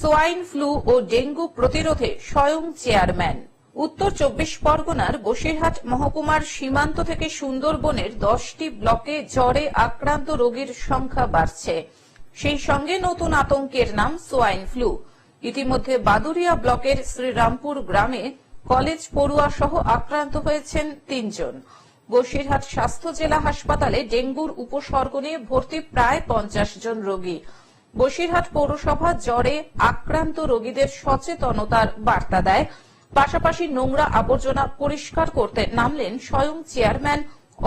Swine flu ও dengue প্রতিরোধে স্বয়ং chairman. উত্তর চব্বিশ পরগনার বসিরহাট মহকুমার সীমান্ত থেকে সুন্দরবনের দশটি ব্লকে জ্বরে আক্রান্ত রোগীর সংখ্যা বাড়ছে। সেই সঙ্গে নতুন আতঙ্কের নাম সোয়াইন ফ্লু ইতিমধ্যে বাদুরিয়া ব্লকের শ্রীরামপুর গ্রামে কলেজ পড়ুয়া সহ আক্রান্ত হয়েছেন তিনজন। বসিরহাট স্বাস্থ্য জেলা হাসপাতালে ডেঙ্গুর উপসর্গ নিয়ে ভর্তি প্রায় পঞ্চাশ জন রোগী। বসিরহাট পৌরসভা জ্বরে আক্রান্ত রোগীদের সচেতনতার বার্তা দেয়। পাশাপাশি নোংরা আবর্জনা পরিষ্কার করতে নামলেন স্বয়ং চেয়ারম্যান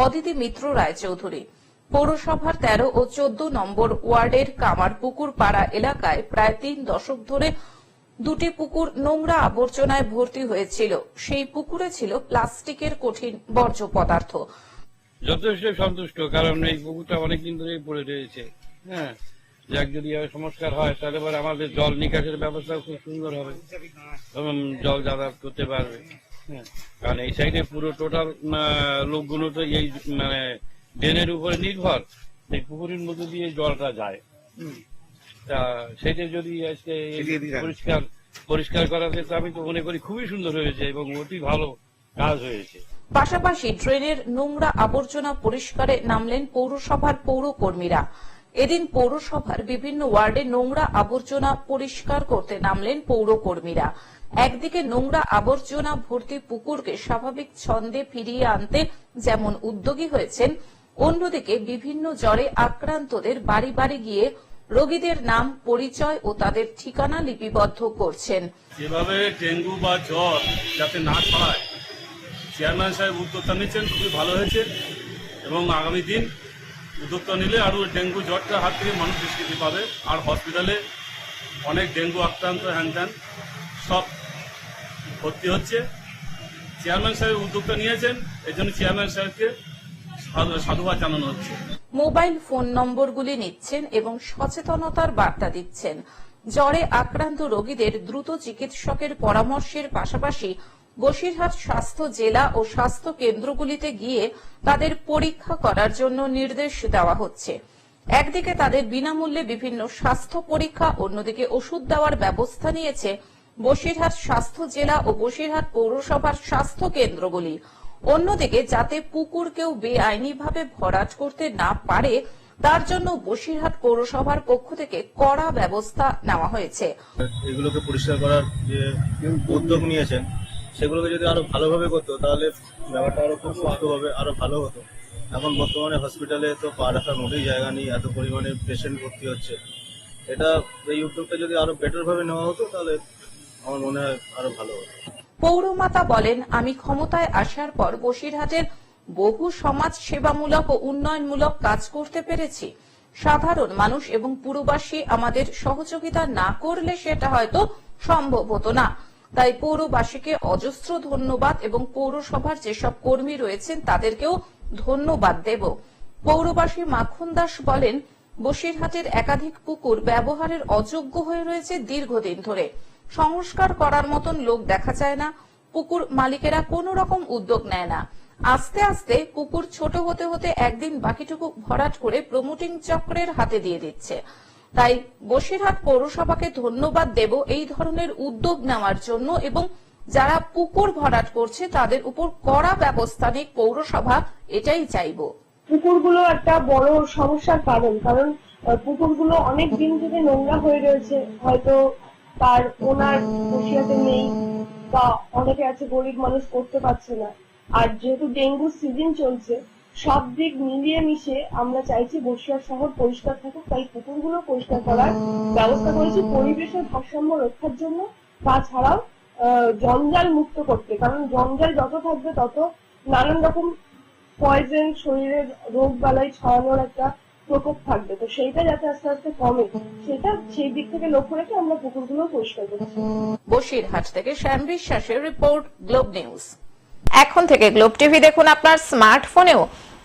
অদিতি মিত্র রায়চৌধুরী। পৌরসভার তেরো ও চোদ্দ নম্বর ওয়ার্ডের কামারপুকুর পাড়া এলাকায় প্রায় তিন দশক ধরে দুটি পুকুর নোংরা আবর্জনায় ভর্তি হয়েছিল। সেই পুকুরে ছিল প্লাস্টিকের কঠিন বর্জ্য পদার্থ। যথেষ্ট সন্তুষ্ট, কারণ এই পুকুরটা অনেকদিন ধরেই পড়ে রয়েছে। হ্যাঁ। যাক যদি সংস্কার হয় তাহলে পরে আমাদের জল নিকাশের ব্যবস্থা খুব সুন্দর হবে। এবং জল যাতায়াত করতে পারবে। হ্যাঁ কারণ এই সাইডে পুরো টোটাল লোকগুলো তো এই মানে ড্রেনের উপরে নির্ভর। এই পুকুরের মধ্যে দিয়ে জলটা যায়। তা সেটা যদি আজকে এই পরিষ্কার পরিষ্কার করা যেত আমি তো মনে করি খুবই সুন্দর হয়েছে এবং অতি ভালো কাজ হয়েছে। পাশাপাশি ড্রেনের নোংরা আবর্জনা পরিষ্কারে নামলেন পৌরসভার পৌর কর্মীরা এদিন পৌরসভার বিভিন্ন ওয়ার্ডে নোংরা আবর্জনা পরিষ্কার করতে নামলেন পৌর কর্মীরা একদিকে নোংরা আবর্জনা ভর্তি পুকুরকে স্বাভাবিক ছন্দে ফিরিয়ে আনতে যেমন উদ্যোগী হয়েছেন, অন্যদিকে বিভিন্ন জ্বরে আক্রান্তদের বাড়ি বাড়ি গিয়ে রোগীদের নাম, পরিচয় ও তাদের ঠিকানা লিপিবদ্ধ করছেন। যেভাবে ডেঙ্গু বা জ্বর যাতে না ছড়ায়, চেয়ারম্যান সাহেব উদ্যোক্তা নিচ্ছেন, খুবই ভালো হয়েছে। এবং আগামী দিন উদ্যোক্তা নিলে আরও ডেঙ্গু জ্বরটার হাত থেকে মানুষ নিষ্কৃতি পাবে। আর হসপিটালে অনেক ডেঙ্গু আক্রান্ত হ্যান ত্যান সব ভর্তি হচ্ছে। চেয়ারম্যান সাহেব উদ্যোক্তা নিয়েছেন এই জন্য চেয়ারম্যান সাহেবকে সাধুবাদ জানানো হচ্ছে। মোবাইল ফোন নম্বরগুলি নিচ্ছেন এবং সচেতনতার বার্তা দিচ্ছেন। জ্বরে আক্রান্ত রোগীদের দ্রুত চিকিৎসকের পরামর্শের পাশাপাশি বসিরহাট স্বাস্থ্য জেলা ও স্বাস্থ্য কেন্দ্রগুলিতে গিয়ে তাদের পরীক্ষা করার জন্য নির্দেশ দেওয়া হচ্ছে। একদিকে তাদের বিনামূল্যে বিভিন্ন স্বাস্থ্য পরীক্ষা, অন্যদিকে ওষুধ দেওয়ার ব্যবস্থা নিয়েছে বসিরহাট স্বাস্থ্য জেলা ও বসিরহাট পৌরসভার স্বাস্থ্য কেন্দ্রগুলি। অন্যদিকে যাতে পুকুর কেউ বেআইনিভাবে ভরাট করতে না পারে, তার জন্য বসিরহাট পৌরসভার পক্ষ থেকে কড়া ব্যবস্থা নেওয়া হয়েছে। এগুলোকে পরিষ্কার করার যে উদ্যোগ নিয়েছেন সেগুলোকে যদি আরও ভালোভাবে করতো, তাহলে ব্যাপারটা আরও খুব সুস্থভাবে, আরও ভালো হতো। এখন বর্তমানে হসপিটালে তো পা রাখার মোটেই জায়গা নেই, এত পরিমাণে পেশেন্ট ভর্তি হচ্ছে। এটা, এই উদ্যোগটা যদি আরও বেটার ভাবে নেওয়া হতো, তাহলে আমার মনে হয় আরও ভালো হতো। পৌরমাতা বলেন, আমি ক্ষমতায় আসার পর বসিরহাটের বহু সমাজ সেবামূলক ও উন্নয়নমূলক কাজ করতে পেরেছি। সাধারণ মানুষ এবং পুরবাসী আমাদের সহযোগিতা না করলে সেটা হয়তো সম্ভব হতো না। তাই পৌরবাসীকে অজস্র ধন্যবাদ এবং পৌরসভার যেসব কর্মী রয়েছেন তাদেরকেও ধন্যবাদ দেব। পৌরবাসী মাখন দাস বলেন, বসিরহাটের একাধিক পুকুর ব্যবহারের অযোগ্য হয়ে রয়েছে দীর্ঘদিন ধরে। সংস্কার করার মতন লোক দেখা যায় না, পুকুর মালিকেরা কোনো রকম উদ্যোগ নেয় না। আস্তে আস্তে পুকুর ছোট হতে হতে একদিন বাকিটুকু ভরাট করে প্রমোটিং চক্রের হাতে দিয়ে দিচ্ছে। তাই বসিরহাট পৌরসভাকে ধন্যবাদ দেব এই ধরনের উদ্যোগ নেওয়ার জন্য এবং যারা পুকুর ভরাট করছে তাদের উপর কড়া ব্যবস্থা নিক পৌরসভা এটাই চাইব। পুকুরগুলো একটা বড় সমস্যার কারণ কারণ পুকুরগুলো অনেক দিন থেকে নোংরা হয়ে রয়েছে। হয়তো তার ওনার বসিয়াতে নেই বা অনেকে আছে, গরিব মানুষ করতে পারছে না। আর যেহেতু ডেঙ্গু সিজন চলছে সব দিক মিলিয়ে মিশে আমরা চাইছি বসিরহাট শহর পরিষ্কার থাকুক, তাই পুকুরগুলো পরিষ্কার করার ব্যবস্থা করেছি পরিবেশের ভারসাম্য রক্ষার জন্য। তাছাড়াও জঞ্জাল মুক্ত করতে, কারণ জঞ্জাল যত থাকবে তত নানান রকম পয়জন শরীরের রোগ বালাই ছড়ানোর একটা প্রকোপ থাকবে। তো সেইটা যাতে আস্তে আস্তে কমে, সেটা সেই দিক থেকে লক্ষ্য রেখে আমরা পুকুরগুলো পরিষ্কার করছি। বসিরহাট থেকে শ্যাম বিশ্বাসের রিপোর্ট, গ্লোব নিউজ। এখন থেকে গ্লোব টিভি দেখুন আপনার স্মার্টফোনেও।